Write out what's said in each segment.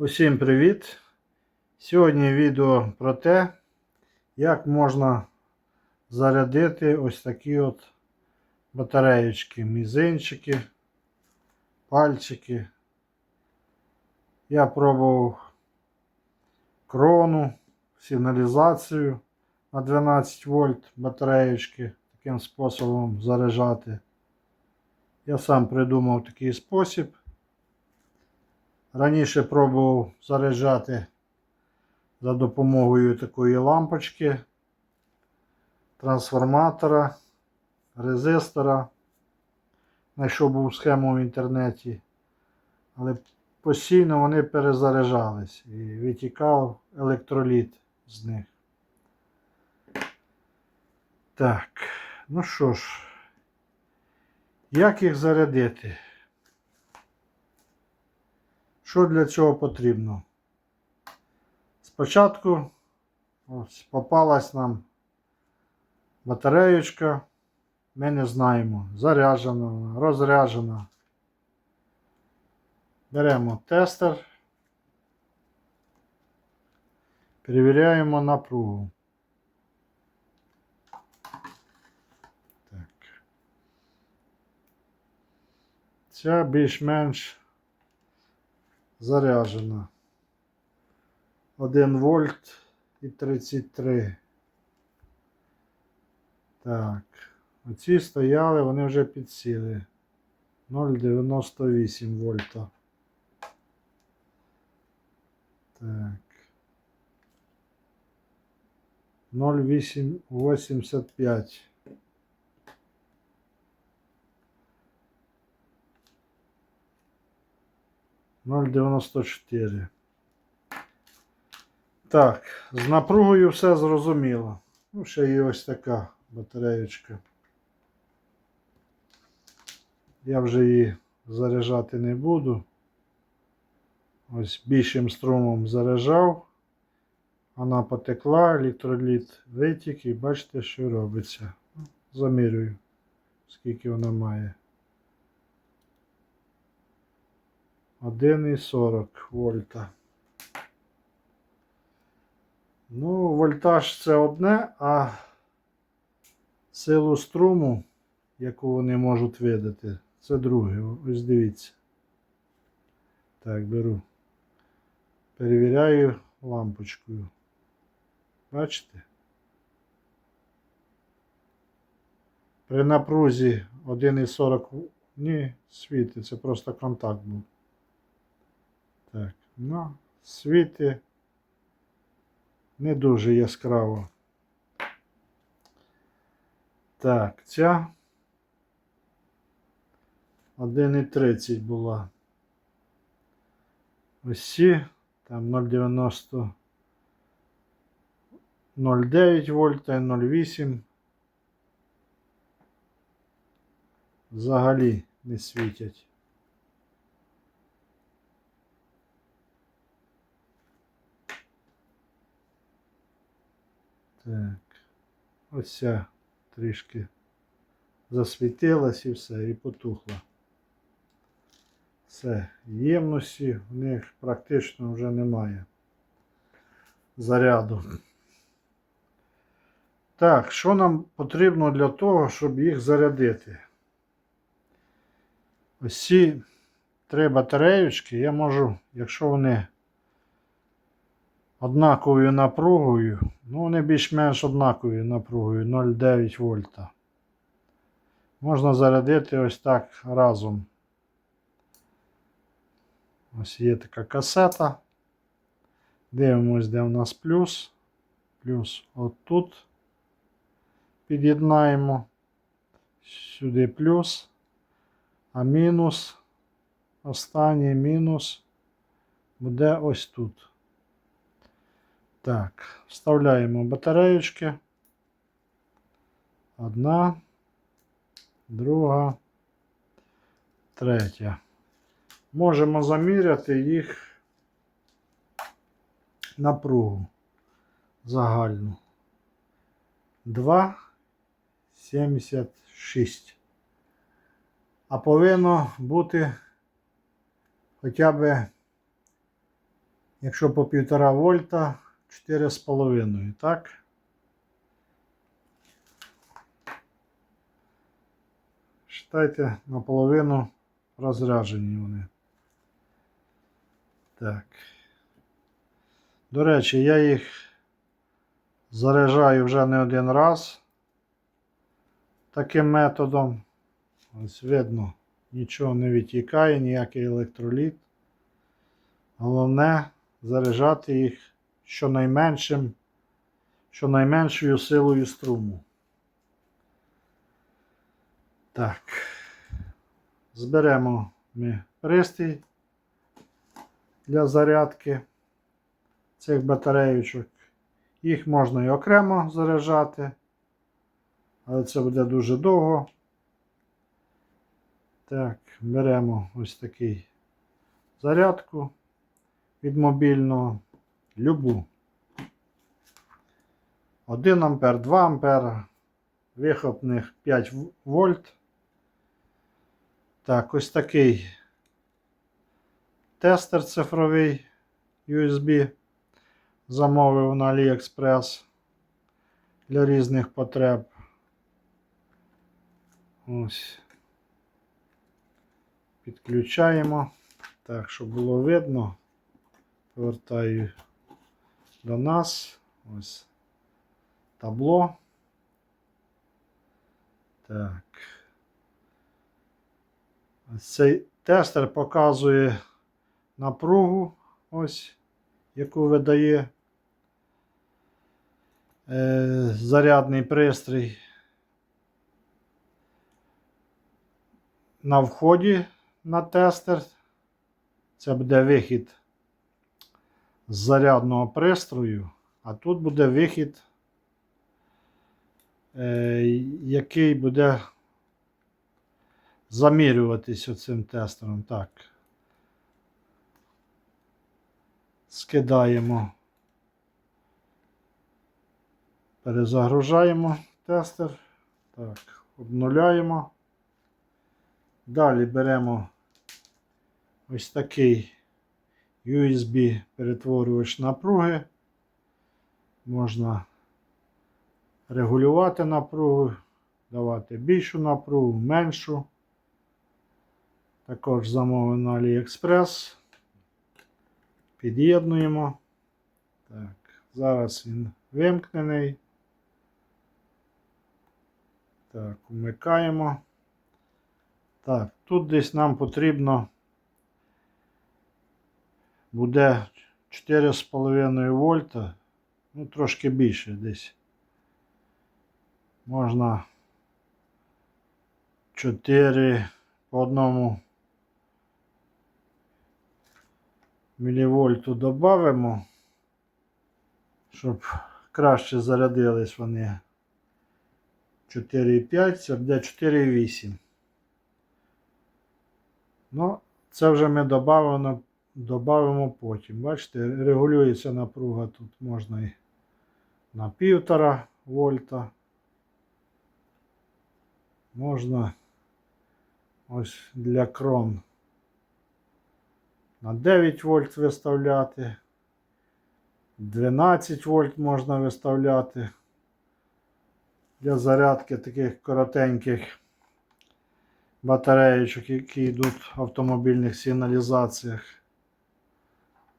Усім привіт! Сьогодні відео про те, як можна зарядити ось такі от батареєчки, мізинчики, пальчики. Я пробував крону, сигналізацію на 12 вольт батареєчки таким способом заряджати. Я сам придумав такий спосіб. Раніше пробував заряджати за допомогою такої лампочки, трансформатора, резистора. Знайшов був схему в інтернеті, але постійно вони перезаряджались і витікав електроліт з них. Так, ну що ж, як їх зарядити? Що для цього потрібно? Спочатку ось попалась нам батареєчка. Ми не знаємо, заряджена, розряджена. Беремо тестер. Перевіряємо напругу. Так. Ця більш-менш заряджена. 1 вольт і 33. Так. Оці стояли, вони вже підсіли. 0,98 вольта. Так. 0,85. Ноль дев'яносто чотири. Так, з напругою все зрозуміло. Ну, ще є ось така батареєчка. Я вже її заряджати не буду. Ось більшим струмом заряджав. Вона потекла, електроліт витік і бачите, що робиться. Замірюю, скільки вона має. 1,40 вольта. Ну, вольтаж це одне, а силу струму, яку вони можуть видати, це друге. Ось дивіться. Так, беру. Перевіряю лампочкою. Бачите? При напрузі 1,40 ні, світи, це просто контакт був. Так, ну, світи не дуже яскраво. Так, ця 1,30 була. Ось ці, там 0,90, 0,9 вольта, 0,8. Взагалі не світять. Так. Ось ця трішки засвітилась і все, і потухла. Все, ємності в них практично вже немає заряду. Так, що нам потрібно для того, щоб їх зарядити? Ось ці три батареючки я можу, якщо вони однаковою напругою, ну вони більш-менш однаковою напругою 0,9 вольта. Можна зарядити ось так разом. Ось є така касета. Дивимось, де у нас плюс. Плюс отут. Під'єднаємо. Сюди плюс. А мінус. Останній мінус буде ось тут. Так, вставляємо батареючки. Одна, друга, третя. Можемо заміряти їх напругу загальну. 2,76. А повинно бути хоча б Якщо по 1,5 вольта 4,5, так? Считайте, наполовину розряджені вони. Так. До речі, я їх заряджаю вже не один раз таким методом. Ось видно, нічого не відтікає, ніякий електроліт. Головне заряджати їх щонайменшим, щонайменшою силою струму. Так. Зберемо ми пристрій для зарядки цих батареючок. Їх можна і окремо заряджати, але це буде дуже довго. Так, беремо ось такий зарядку від мобільного, любу. 1 ампер, 2 ампера, вихопних 5 вольт. Так, ось такий тестер цифровий USB. Замовив на AliExpress для різних потреб. Ось. Підключаємо. Так, щоб було видно. Повертаю до нас. Ось табло. Так. Цей тестер показує напругу, ось, яку видає е, зарядний пристрій. На вході на тестер. Це буде вихід зарядного пристрою, а тут буде вихід, е, який буде замірюватись оцим тестером. Так. Скидаємо, перезагружаємо тестер. Так, обнуляємо. Далі беремо ось такий USB перетворювач напруги. Можна регулювати напругу, давати більшу напругу, меншу. Також замовив на AliExpress. Під'єднуємо. Так, зараз він вимкнений. Так, вмикаємо. Так, тут десь нам потрібно буде 4,5 вольта, ну трошки більше десь. Можна 4 по одному мілівольту додамо, щоб краще зарядились вони. 4,5, це буде 4,8. Ну, це вже ми додамо, додамо потім. Бачите, регулюється напруга тут можна і на 1,5 вольта. Можна ось для крон на 9 вольт виставляти. 12 вольт можна виставляти для зарядки таких коротеньких батареєчок, які йдуть в автомобільних сигналізаціях,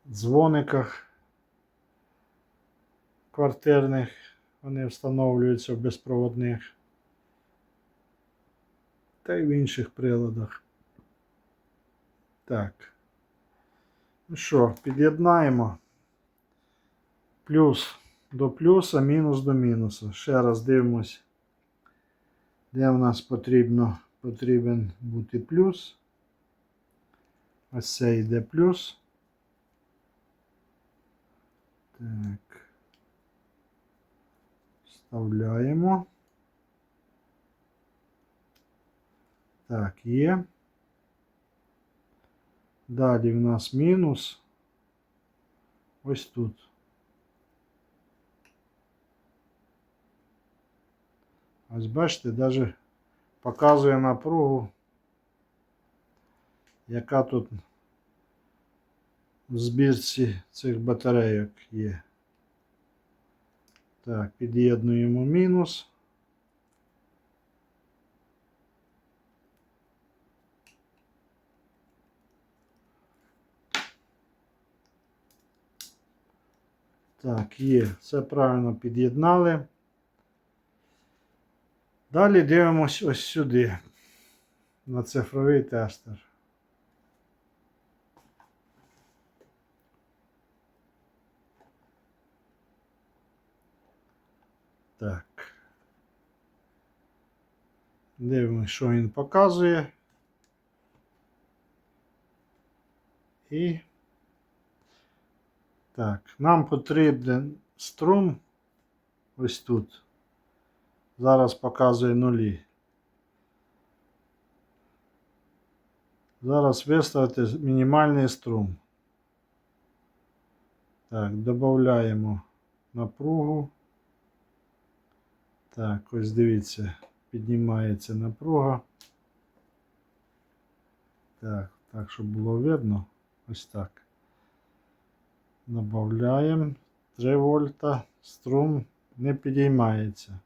дзвониках квартирних, вони встановлюються в безпроводних та й в інших приладах. Так. Ну що, під'єднаємо плюс до плюса, мінус до мінуса. Ще раз дивимось, де в нас потрібно, потрібен бути плюс. Ось це йде плюс. Так. Вставляємо. Так, є. Далі в нас мінус. Ось тут. Ось бачите, навіть показує напругу, яка тут в збірці цих батарейок є. Так, під'єднуємо мінус. Так, є. Все правильно під'єднали. Далі дивимось ось сюди. На цифровий тестер. Так. Дивимось, що він показує. І так, нам потрібен струм ось тут. Зараз показує нулі. Зараз виставити мінімальний струм. Так, додаємо напругу. Так, ось дивіться, піднімається напруга. Так, так, щоб було видно. Ось так. Добавляємо 3 вольта. Струм не підіймається.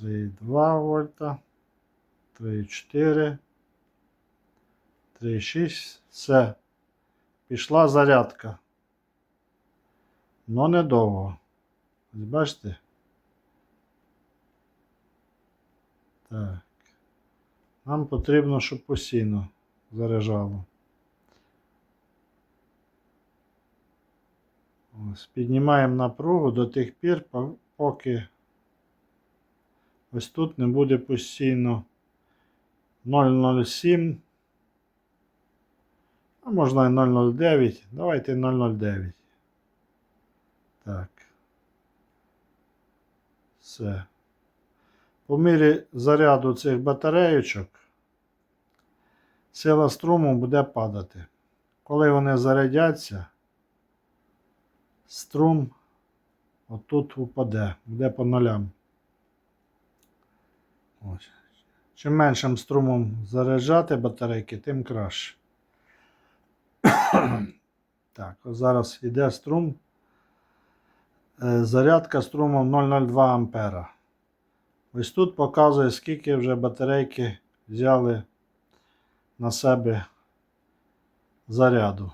3,2 вольта. 3,4. 3,6. Все. Пішла зарядка. Но недовго. Ось бачите? Так. Нам потрібно, щоб постійно заряджало. Ось, піднімаємо напругу до тих пір, поки ось тут не буде постійно 0,07. А можна і 0,09. Давайте 0,09. Так. Все. По мірі заряду цих батарейочок сила струму буде падати. Коли вони зарядяться, струм отут упаде, буде по нулям. Ось. Чим меншим струмом заряджати батарейки, тим краще. так, ось зараз йде струм. Е, Зарядка струмом 0,02 ампера. Ось тут показує, скільки вже батарейки взяли на себе заряду.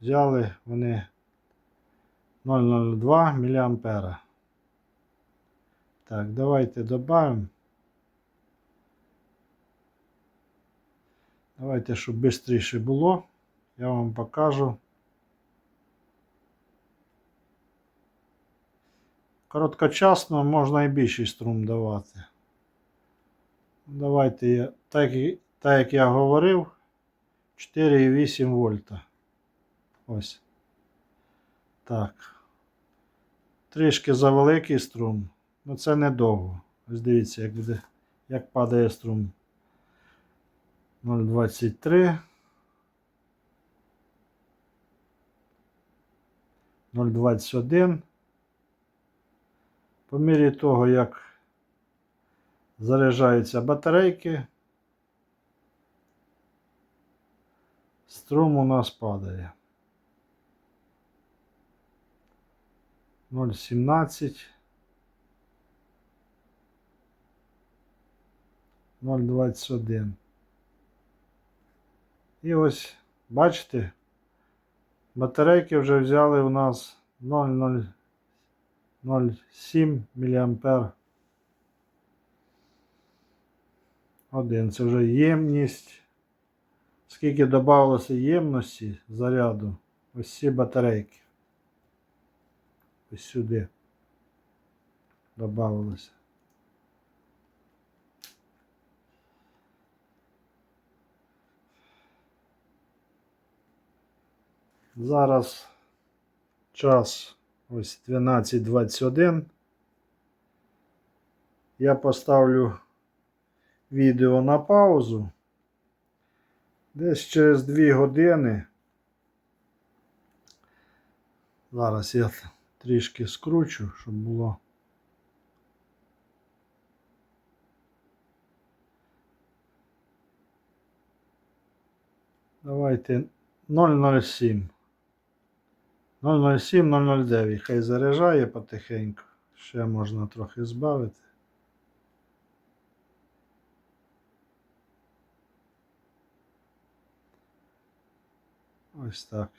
Взяли вони 0,02 мА. Так, давайте додамо. Давайте, щоб швидше було, я вам покажу. Короткочасно можна і більший струм давати. Давайте я, так, так як я говорив, 4,8 вольта. Ось. Так. Трішки завеликий струм. Ну це недовго. Ось дивіться, як буде, як падає струм. 0,23. 0,21. По мірі того, як заряджаються батарейки, струм у нас падає. 0,17. 0,21. І ось, бачите, батарейки вже взяли у нас 0,0. 0,7 мА. Один. Це вже ємність. Скільки додавалося ємності заряду, ось ці батарейки. Ось сюди додавалося. Зараз час ось 12.21. Я поставлю відео на паузу. Десь через 2 години. Зараз я трішки скручу, щоб було. Давайте 007. 007, 009. Хай заряджає потихеньку. Ще можна трохи збавити. Ось так.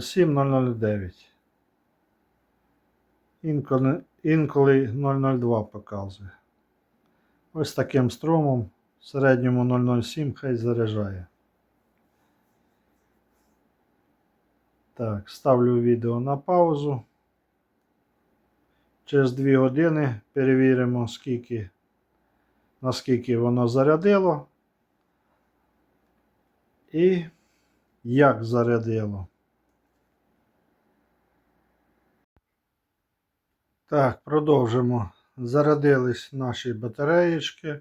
007, 009. Інколи, інколи 002 показує. Ось таким струмом в середньому 007 хай заряджає. Так, ставлю відео на паузу. Через 2 години перевіримо, скільки, наскільки воно зарядило. І як зарядило. Так, продовжимо. Зарядились наші батареєчки.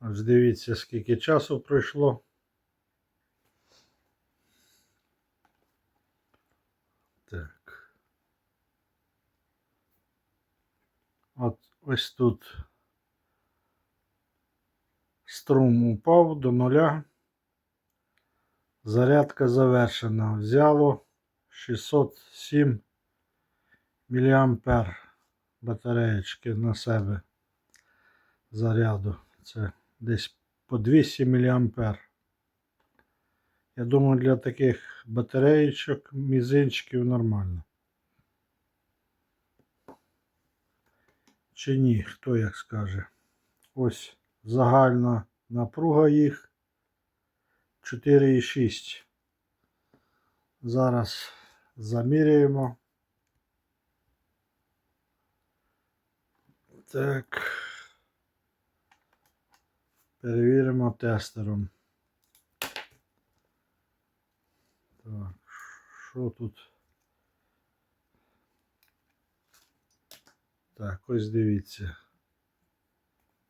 Ось дивіться, скільки часу пройшло. От ось тут струм упав до нуля. Зарядка завершена. Взяло 607 мА батареєчки на себе заряду. Це десь по 200 мА. Я думаю, для таких батареєчок мізинчиків нормально. Чи ні, хто як скаже. Ось загальна напруга їх 4,6. Зараз заміряємо. Так. Перевіримо тестером. Так, що тут? Так, ось дивіться.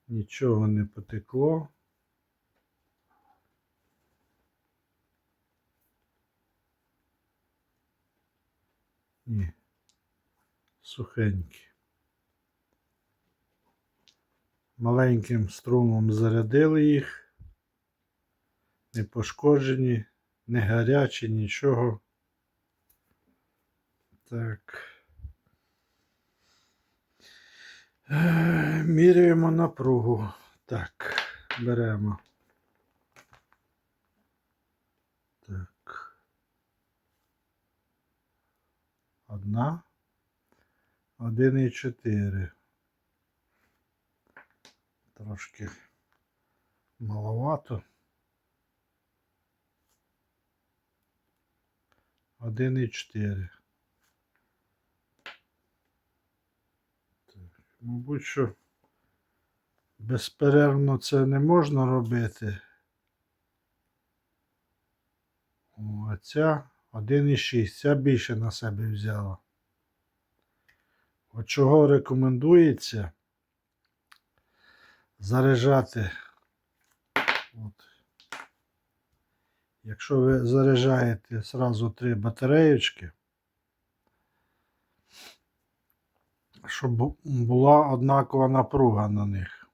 Нічого не потекло. Ні. Сухенькі. Маленьким струмом зарядили їх. Не пошкоджені, не гарячі, нічого. Так. Е, міряємо напругу. Так, беремо. Так. Одна. 1,4. Трошки маловато. 1,4. Мабуть, що безперервно це не можна робити. О, а ця 1,6. Ця більше на себе взяла. От чого рекомендується заряджати. От. Якщо ви заряджаєте зразу три батареєчки, щоб була однакова напруга на них.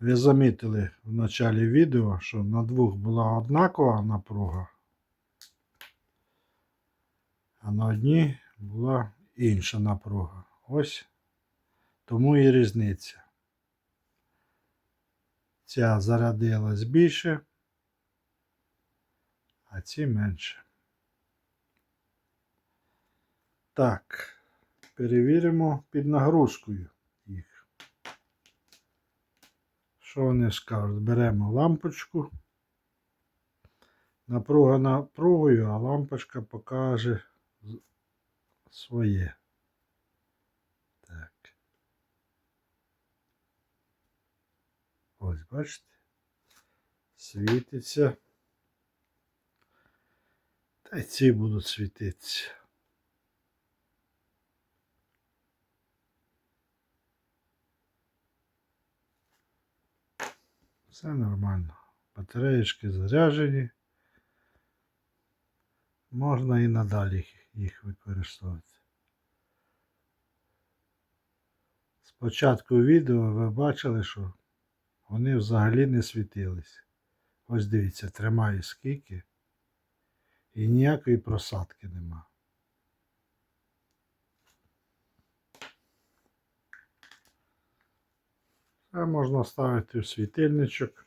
Ви замітили в началі відео, що на двох була однакова напруга, а на одній була інша напруга. Ось тому і різниця. Ця зарядилась більше, а ці менше. Так, перевіримо під нагрузкою їх. Що вони скажуть? Беремо лампочку. Напруга напругою, а лампочка покаже своє. Так. Ось, бачите? Світиться. Та й ці будуть світитися. Все нормально. Батареєчки заряджені. Можна і надалі їх- їх використовувати. Спочатку відео ви бачили, що вони взагалі не світились. Ось дивіться, тримаю скільки. І ніякої просадки нема. Це можна ставити в світильничок.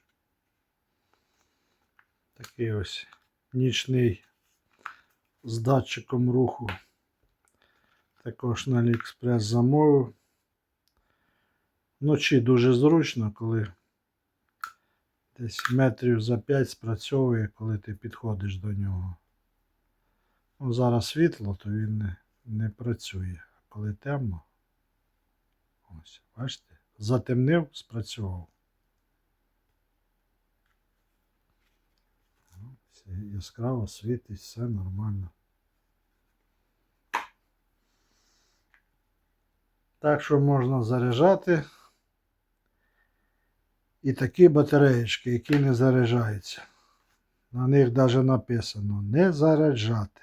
Такий ось нічний з датчиком руху. Також на AliExpress замовив. Вночі дуже зручно, коли десь метрів за 5 спрацьовує, коли ти підходиш до нього. Ну, зараз світло, то він не, не працює. А коли темно, ось, бачите, затемнив, спрацював. Ну, Яскраво світить, все нормально. Так що можна заряджати. І такі батареєчки, які не заряджаються. На них навіть написано не заряджати.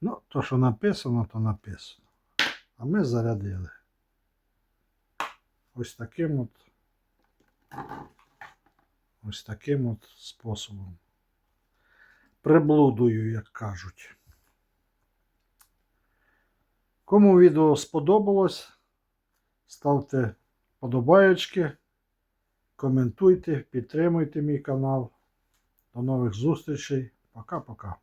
Ну, то, що написано, то написано. А ми зарядили. Ось таким от. Ось таким от способом. Приблудою, як кажуть. Кому відео сподобалось, ставте подобаєчки, коментуйте, підтримуйте мій канал. До нових зустрічей. Пока-пока.